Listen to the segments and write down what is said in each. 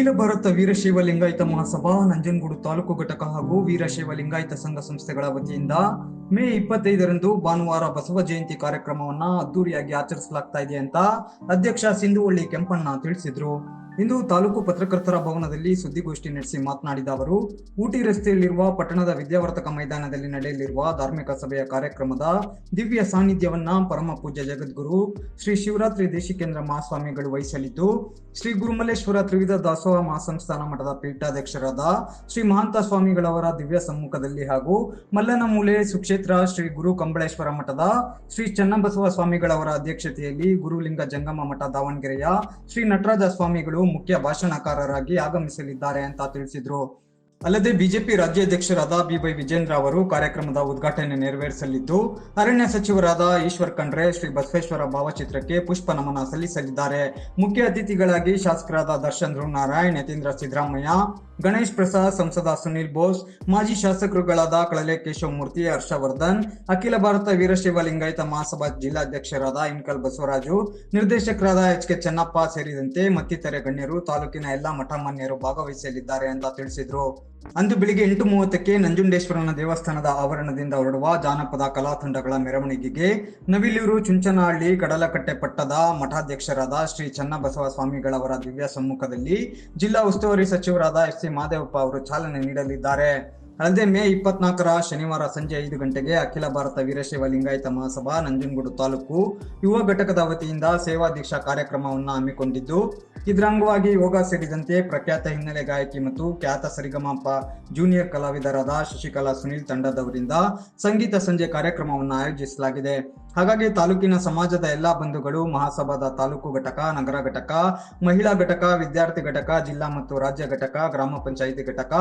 ಅಖಿಲ ಭಾರತ ವೀರಶೈವ ಲಿಂಗಾಯತ ಮಹಾಸಭಾ, ನಂಜನಗೂಡು ತಾಲೂಕು ಘಟಕ ಹಾಗೂ ವೀರಶೈವ ಲಿಂಗಾಯತ ಸಂಘ ಸಂಸ್ಥೆಗಳ ವತಿಯಿಂದ ಮೇ ಇಪ್ಪತ್ತೈದರಂದು ಭಾನುವಾರ ಬಸವ ಜಯಂತಿ ಕಾರ್ಯಕ್ರಮವನ್ನ ಅದ್ದೂರಿಯಾಗಿ ಆಚರಿಸಲಾಗ್ತಾ ಇದೆ ಅಂತ ಅಧ್ಯಕ್ಷ ಸಿಂಧುವಳ್ಳಿ ಕೆಂಪಣ್ಣ ತಿಳಿಸಿದ್ರು. ಇಂದು ತಾಲೂಕು ಪತ್ರಕರ್ತರ ಭವನದಲ್ಲಿ ಸುದ್ದಿಗೋಷ್ಠಿ ನಡೆಸಿ ಮಾತನಾಡಿದ ಅವರು, ಊಟಿ ರಸ್ತೆಯಲ್ಲಿರುವ ಪಟ್ಟಣದ ವಿದ್ಯಾವರ್ತಕ ಮೈದಾನದಲ್ಲಿ ನಡೆಯಲಿರುವ ಧಾರ್ಮಿಕ ಸಭೆಯ ಕಾರ್ಯಕ್ರಮದ ದಿವ್ಯ ಸಾನ್ನಿಧ್ಯವನ್ನ ಪರಮ ಪೂಜ್ಯ ಜಗದ್ಗುರು ಶ್ರೀ ಶಿವರಾತ್ರಿ ದೇಶಿಕೇಂದ್ರ ಮಹಾಸ್ವಾಮಿಗಳು ವಹಿಸಲಿದ್ದು, ಶ್ರೀ ಗುರುಮಲ್ಲೇಶ್ವರ ತ್ರಿವಿಧ ದಾಸೋಹ ಮಹಾಸಂಸ್ಥಾನ ಮಠದ ಪೀಠಾಧ್ಯಕ್ಷರಾದ ಶ್ರೀ ಮಹಾಂತ ಸ್ವಾಮಿಗಳವರ ದಿವ್ಯ ಸಮ್ಮುಖದಲ್ಲಿ ಹಾಗೂ ಮಲ್ಲನಮೂಲೆ ಸುಕ್ಷೇತ್ರ ಶ್ರೀ ಗುರು ಕಂಬಳೇಶ್ವರ ಮಠದ ಶ್ರೀ ಚನ್ನಬಸವ ಸ್ವಾಮಿಗಳವರ ಅಧ್ಯಕ್ಷತೆಯಲ್ಲಿ ಗುರುಲಿಂಗ ಜಂಗಮ ಮಠ ದಾವಣಗೆರೆಯ ಶ್ರೀ ನಟರಾಜ ಸ್ವಾಮಿಗಳು ಮುಖ್ಯ ಭಾಷಣಕಾರರಾಗಿ ಆಗಮಿಸಲಿದ್ದಾರೆ ಅಂತ ತಿಳಿಸಿದ್ರು. ಅಲ್ಲದೆ ಬಿಜೆಪಿ ರಾಜ್ಯಾಧ್ಯಕ್ಷರಾದ ಬಿವೈ ವಿಜೇಂದ್ರ ಅವರು ಕಾರ್ಯಕ್ರಮದ ಉದ್ಘಾಟನೆ ನೆರವೇರಿಸಲಿದ್ದು, ಅರಣ್ಯ ಸಚಿವರಾದ ಈಶ್ವರ್ ಖಂಡ್ರೆ ಶ್ರೀ ಬಸವೇಶ್ವರ ಭಾವಚಿತ್ರಕ್ಕೆ ಪುಷ್ಪ ನಮನ ಸಲ್ಲಿಸಲಿದ್ದಾರೆ. ಮುಖ್ಯ ಅತಿಥಿಗಳಾಗಿ ಶಾಸಕರಾದ ದರ್ಶನ್ ಧ್ರುವನಾರಾಯಣ್ ಯತೀಂದ್ರ ಸಿದ್ದರಾಮಯ್ಯ, ಗಣೇಶ್ ಪ್ರಸಾದ್, ಸಂಸದ ಸುನೀಲ್ ಬೋಸ್, ಮಾಜಿ ಶಾಸಕರುಗಳಾದ ಕಳಲೆ ಕೇಶವಮೂರ್ತಿ ಹರ್ಷವರ್ಧನ್, ಅಖಿಲ ಭಾರತ ವೀರಶೈವ ಲಿಂಗಾಯತ ಮಹಾಸಭಾ ಜಿಲ್ಲಾಧ್ಯಕ್ಷರಾದ ಇನ್ಕಲ್ ಬಸವರಾಜು, ನಿರ್ದೇಶಕರಾದ ಎಚ್ ಕೆ ಚೆನ್ನಪ್ಪ ಸೇರಿದಂತೆ ಮತ್ತಿತರೆ ಗಣ್ಯರು ತಾಲೂಕಿನ ಎಲ್ಲಾ ಮಠಮಾನ್ಯರು ಭಾಗವಹಿಸಲಿದ್ದಾರೆ ಅಂತ ತಿಳಿಸಿದ್ರು. ಅಂದು ಬೆಳಿಗ್ಗೆ ಎಂಟು ಮೂವತ್ತಕ್ಕೆ ನಂಜುಂಡೇಶ್ವರನ ದೇವಸ್ಥಾನದ ಆವರಣದಿಂದ ಹೊರಡುವ ಜಾನಪದ ಕಲಾ ತಂಡಗಳ ಮೆರವಣಿಗೆಗೆ ನವಿಲೂರು ಚುಂಚನಹಳ್ಳಿ ಕಡಲಕಟ್ಟೆ ಪಟ್ಟದ ಮಠಾಧ್ಯಕ್ಷರಾದ ಶ್ರೀ ಚನ್ನಬಸವ ಸ್ವಾಮಿಗಳವರ ದಿವ್ಯ ಸಮ್ಮುಖದಲ್ಲಿ ಜಿಲ್ಲಾ ಉಸ್ತುವಾರಿ ಸಚಿವರಾದ ಎಸ್ ಸಿ ಮಾದೇವಪ್ಪ ಅವರು ಚಾಲನೆ ನೀಡಲಿದ್ದಾರೆ. ಅಲ್ಲದೆ ಮೇ ಇಪ್ಪತ್ನಾಲ್ಕರ ಶನಿವಾರ ಸಂಜೆ ಐದು ಗಂಟೆಗೆ ಅಖಿಲ ಭಾರತ ವೀರಶೈವ ಲಿಂಗಾಯತ ಮಹಾಸಭಾ ನಂಜನಗೂಡು ತಾಲೂಕು ಯುವ ಘಟಕದ ವತಿಯಿಂದ ಸೇವಾ ದೀಕ್ಷಾ ಕಾರ್ಯಕ್ರಮವನ್ನು ಹಮ್ಮಿಕೊಂಡಿದ್ದು ಇದರ ಅಂಗವಾಗಿ ಯೋಗ ಸೇರಿದಂತೆ ಪ್ರಖ್ಯಾತ ಹಿನ್ನೆಲೆ ಗಾಯಕಿ ಮತ್ತು ಖ್ಯಾತ ಸರಿಗಮಪ ಜೂನಿಯರ್ ಕಲಾವಿದರಾದ ಶಶಿಕಲಾ ಸುನಿಲ್ ತಂಡದವರಿಂದ ಸಂಗೀತ ಸಂಜೆ ಕಾರ್ಯಕ್ರಮವನ್ನು ಆಯೋಜಿಸಲಾಗಿದೆ. ಹಾಗಾಗಿ ತಾಲೂಕಿನ ಸಮಾಜದ ಎಲ್ಲಾ ಬಂಧುಗಳು, ಮಹಾಸಭಾದ ತಾಲೂಕು ಘಟಕ, ನಗರ ಘಟಕ, ಮಹಿಳಾ ಘಟಕ, ವಿದ್ಯಾರ್ಥಿ ಘಟಕ, ಜಿಲ್ಲಾ ಮತ್ತು ರಾಜ್ಯ ಘಟಕ, ಗ್ರಾಮ ಪಂಚಾಯಿತಿ ಘಟಕ,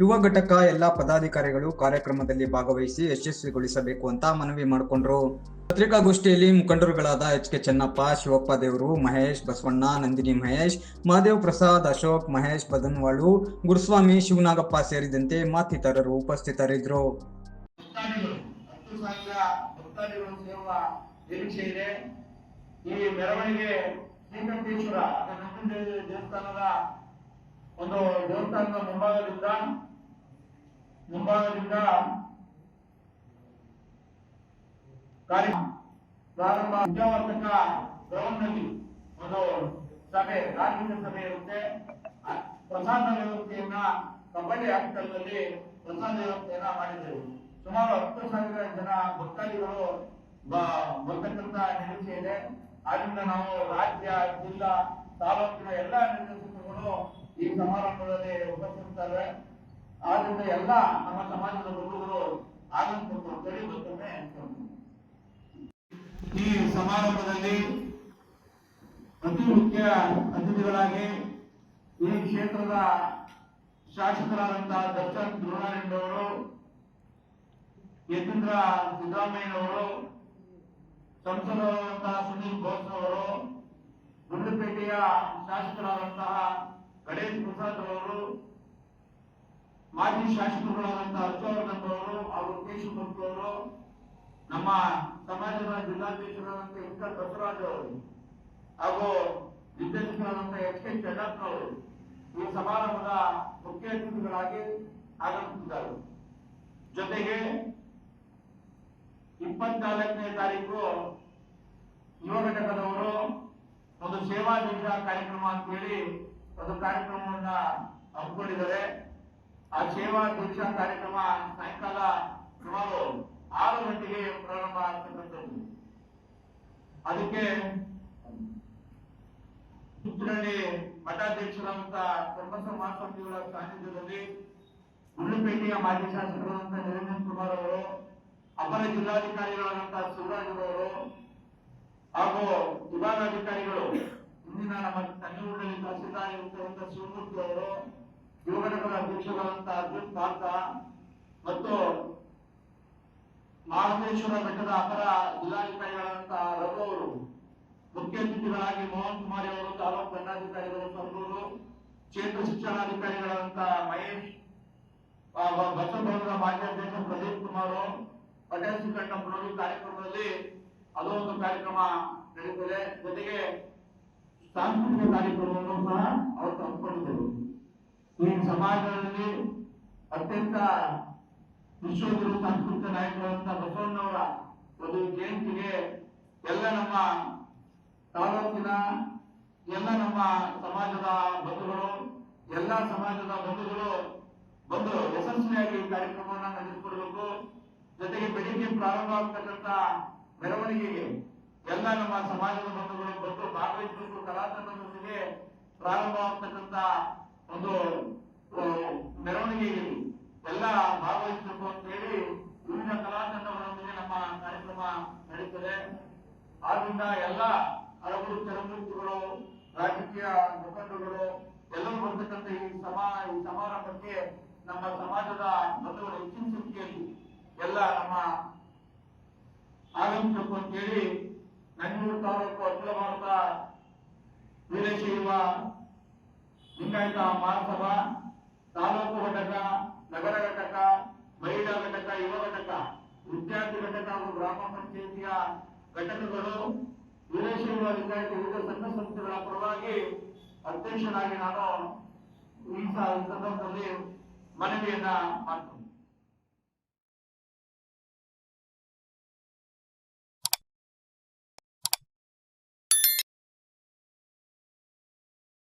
ಯುವ ಘಟಕ, ಎಲ್ಲಾ ಪದಾಧಿಕಾರಿಗಳು ಕಾರ್ಯಕ್ರಮದಲ್ಲಿ ಭಾಗವಹಿಸಿ ಯಶಸ್ವಿಗೊಳಿಸಬೇಕು ಅಂತ ಮನವಿ ಮಾಡಿಕೊಂಡ್ರು. ಪತ್ರಿಕಾಗೋಷ್ಠಿಯಲ್ಲಿ ಮುಖಂಡರುಗಳಾದ ಎಚ್ ಕೆ ಚೆನ್ನಪ್ಪ, ಶಿವಪ್ಪ ದೇವರು, ಮಹೇಶ್ ಬಸವಣ್ಣ, ನಂದಿನಿ ಮಹೇಶ್ ಮಹಾದೇವ್ ಪ್ರಸಾದ್, ಅಶೋಕ್ ಮಹೇಶ್ ಬದನ್ವಾಳು, ಗುರುಸ್ವಾಮಿ ಶಿವನಾಗಪ್ಪ ಸೇರಿದಂತೆ ಮತ್ತಿತರರು ಉಪಸ್ಥಿತರಿದ್ದರು. ಒಂದು ದೇವಸ್ಥಾನದ ಮುಂಭಾಗದಿಂದ ಮುಂಭಾಗದಿಂದ ಕಾರ್ಯ ಪ್ರಾರಂಭ ವಿದ್ಯಾವರ್ಧಕ ಗ್ರೌಂಡ್ನಲ್ಲಿ ಒಂದು ಸಭೆ ಧಾರ್ಮಿಕ ಸಭೆ ಇರುತ್ತೆ. ಪ್ರಸಾದ ವ್ಯವಸ್ಥೆಯನ್ನ ಕಬಡ್ಡಿ ಹಾಸ್ಟೆಲ್ನಲ್ಲಿ ಪ್ರಸಾದ ವ್ಯವಸ್ಥೆಯನ್ನ ಮಾಡಿದ್ದೆವು. ಸುಮಾರು ಹತ್ತು ಸಾವಿರ ಜನ ಭಕ್ತಾದಿಗಳು ಬರ್ತಕ್ಕಂತ ನಿರೀಕ್ಷೆ ಇದೆ. ಆದ್ರಿಂದ ನಾವು ರಾಜ್ಯ, ಜಿಲ್ಲಾ, ತಾಲೂಕಿನ ಎಲ್ಲಾ ನಿರ್ದೇಶಕರುಗಳು ಈ ಸಮಾರಂಭದಲ್ಲಿ ಉಪಸ್ಥಿತರಿದ್ದಾರೆ ಆದ್ರಿಂದ ಎಲ್ಲ ನಮ್ಮ ಸಮಾಜದ ಬಂಧುಗಳು ಆಗಮಿಸಬೇಕು ಅಂತೇಳಿ ಮತ್ತೊಮ್ಮೆ. ಈ ಸಮಾರಂಭದಲ್ಲಿ ಅತಿ ಮುಖ್ಯ ಅತಿಥಿಗಳಾಗಿ ಈ ಕ್ಷೇತ್ರದ ಶಾಸಕರಾದಂತಹ ದರ್ಶನ್ ಧ್ರುವನಾರಾಯಣ್ ಅವರು ಯತೀಂದ್ರ ಸಿದ್ದರಾಮಯ್ಯನವರು ಸಂಸದರಾದಂತಹ ಸುನೀಲ್ ಘೋಷ್ ಅವರು ಗುಂಡ್ಲುಪೇಟೆಯ ಶಾಸಕರಾದಂತಹ ಗಣೇಶ್ ಪ್ರಸಾದ್ ಅವರು ಮಾಜಿ ಶಾಸಕರುಗಳಾದಂತಹ ಹರ್ಷವರ್ಧನ್ ಅವರು ಅವರು ಕೇಶವಮೂರ್ತಿ ಅವರು ನಮ್ಮ ಸಮಾಜದ ಜಿಲ್ಲಾಧ್ಯಕ್ಷರಾದಂತಹ ಎಸ್ ಬಸವರಾಜ್ ಅವರು ಹಾಗೂ ನಿರ್ದೇಶಕರಾದಂತಹ ಎಚ್ ಕೆ ಚೆನ್ನಪ್ಪ ಅವರು ಈ ಸಮಾರಂಭದ ಮುಖ್ಯ ಅತಿಥಿಗಳಾಗಿ ಆಗಮಿಸಿದ್ದಾರೆ. ಜೊತೆಗೆ ಇಪ್ಪತ್ನಾಲ್ಕನೇ ತಾರೀಕು ಯುವ ಘಟಕದವರು ಒಂದು ಸೇವಾ ದಿನ ಕಾರ್ಯಕ್ರಮ ಅಂತ ಹೇಳಿ ಒಂದು ಕಾರ್ಯಕ್ರಮವನ್ನ ಹಮ್ಮಿಕೊಂಡಿದ್ದಾರೆ. ಆ ಸೇವಾ ದೀಕ್ಷಾ ಕಾರ್ಯಕ್ರಮ ಸಾಯಂಕಾಲ ಸುಮಾರು ಆರು ಗಂಟೆಗೆ ಪ್ರಾರಂಭ ಆಗ್ತಕ್ಕಂಥದ್ದು. ಅದಕ್ಕೆ ಚಿತ್ರಹಳ್ಳಿ ಮಠಾಧ್ಯಕ್ಷರಾದಂತ ಪ್ರೊಫೆಸರ್ ಮಹಾಸ್ವಾಮಿಗಳ ಸಾನ್ನಿಧ್ಯದಲ್ಲಿ ಗುಂಡ್ಲುಪೇಟೆಯ ಮಾಜಿ ಶಾಸಕರಾದಂತಹ ನಿರಂಜನ್ ಕುಮಾರ್ ಅವರು, ಅಪರ ಜಿಲ್ಲಾಧಿಕಾರಿಗಳಾದಂತಹ ಶಿವರಾಜ್ ಅವರು ಹಾಗೂ ವಿಭಾಗಾಧಿಕಾರಿಗಳು ಇಂದಿನ ನಮ್ಮ ತಂಜೂರಿನಲ್ಲಿ ತಹಸೀಲ್ದಾರ್ ಇರುವಂತಹ ಶಿವಮೂರ್ತಿ ಅವರು ಯುವಘಟಕದ ಅಧ್ಯಕ್ಷರಾದಂತಹ ಅರ್ಜುನ್ ಪಾರ್ಥ ಮತ್ತು ಮಹಾಬಲೇಶ್ವರ ಬೆಟ್ಟದ ಅಪರ ಜಿಲ್ಲಾಧಿಕಾರಿಗಳಾದಂತಹ ರಘು ಅವರು ಮುಖ್ಯ ಅತಿಥಿಗಳಾಗಿ ಮೋಹನ್ ಕುಮಾರ್ ಅವರು, ತಾಲೂಕು ದಂಡಾಧಿಕಾರಿಗಳು ಸರ್ಗೂರು ಕ್ಷೇತ್ರ ಶಿಕ್ಷಣಾಧಿಕಾರಿಗಳಾದಂತಹ ಮಹೇಶ್ ಬಸವಭವನದ ಮಾಜಿ ಅಧ್ಯಕ್ಷ ಪ್ರದೀಪ್ ಕುಮಾರ್ ಪಟೇಲ್ ಶ್ರೀಕಂಠಪ್ಪನವರು ಈ ಕಾರ್ಯಕ್ರಮದಲ್ಲಿ ಅದೊಂದು ಕಾರ್ಯಕ್ರಮ ನಡೆಯುತ್ತದೆ ಜೊತೆಗೆ ಸಾಂಸ್ಕೃತಿಕ ಕಾರ್ಯಕ್ರಮವನ್ನು ಸಹ ಅವರು ತಂದುಕೊಂಡಿದ್ದರು ಈ ಸಮಾಜದಲ್ಲಿ ಅತ್ಯಂತ ವಿಶ್ವಗುರು ಸಾಂಸ್ಕೃತಿಕ ನಾಯಕರಂತ ಬಸವಣ್ಣವರ ಒಂದು ಜಯಂತಿಗೆ ಎಲ್ಲ ನಮ್ಮ ತಾಲೂಕಿನ ಎಲ್ಲ ನಮ್ಮ ಸಮಾಜದ ಬಂಧುಗಳು, ಎಲ್ಲ ಸಮಾಜದ ಬಂಧುಗಳು ಬಂದು ಯಶಸ್ವಿಯಾಗಿ ಕಾರ್ಯಕ್ರಮವನ್ನು ನಡೆಸಿಕೊಡ್ಬೇಕು. ಜೊತೆಗೆ ಬೆಳಿಗ್ಗೆ ಪ್ರಾರಂಭ ಆಗ್ತಕ್ಕಂತ ಮೆರವಣಿಗೆಗೆ ಎಲ್ಲ ನಮ್ಮ ಸಮಾಜದ ಬಂಧುಗಳು ಬಂದು ಭಾಗವಹಿಸಬೇಕು. ಕಲಾತಂಡದೊಂದಿಗೆ ಪ್ರಾರಂಭ ಆಗ್ತಕ್ಕಂತ ಒಂದು ಮೆರವಣಿಗೆಯಲ್ಲಿ ಎಲ್ಲ ಭಾಗವಹಿಸಬೇಕು ಅಂತ ಹೇಳಿ ವಿವಿಧ ಕಲಾತಂಡಗಳೊಂದಿಗೆ ನಮ್ಮ ಕಾರ್ಯಕ್ರಮ ನಡೀತದೆ. ಆದ್ರಿಂದ ಎಲ್ಲ ಹಲವರು ಚಲಮೂರ್ತಿಗಳು ರಾಜಕೀಯ ಮುಖಂಡರುಗಳು ಎಲ್ಲರೂ ಬರ್ತಕ್ಕಂಥ ಈ ಸಮಾ ಈ ಸಮಾರಂಭಕ್ಕೆ ನಮ್ಮ ಸಮಾಜದ ಬಂಧುಗಳು ಹೆಚ್ಚಿನ ಸಂಖ್ಯೆಯಲ್ಲಿ ಎಲ್ಲ ನಮ್ಮ ಆಗಮಿಸಬೇಕು ಅಂತೇಳಿ ನಂಜೂರು ತಾಲೂಕು ಅಖಿಲ ಭಾರತ ವೀರಶೈವ ಲಿಂಗಾಯತ ಮಹಾಸಭಾ ತಾಲೂಕು ಘಟಕ ನಗರ ಘಟಕ, ಮಹಿಳಾ ಘಟಕ, ಯುವ ಘಟಕ, ವಿದ್ಯಾರ್ಥಿ ಘಟಕ ಹಾಗೂ ಗ್ರಾಮ ಪಂಚಾಯಿತಿಯ ಘಟಕಗಳು ವೀರಶೈವ ಲಿಂಗಾಯತ ವಿವಿಧ ಸಂಘ ಸಂಸ್ಥೆಗಳ ಪರವಾಗಿ ಅಧ್ಯಕ್ಷನಾಗಿ ನಾನು ಈ ಸಂದರ್ಭದಲ್ಲಿ ಮನವಿಯನ್ನ ಮಾಡ್ತೀನಿ.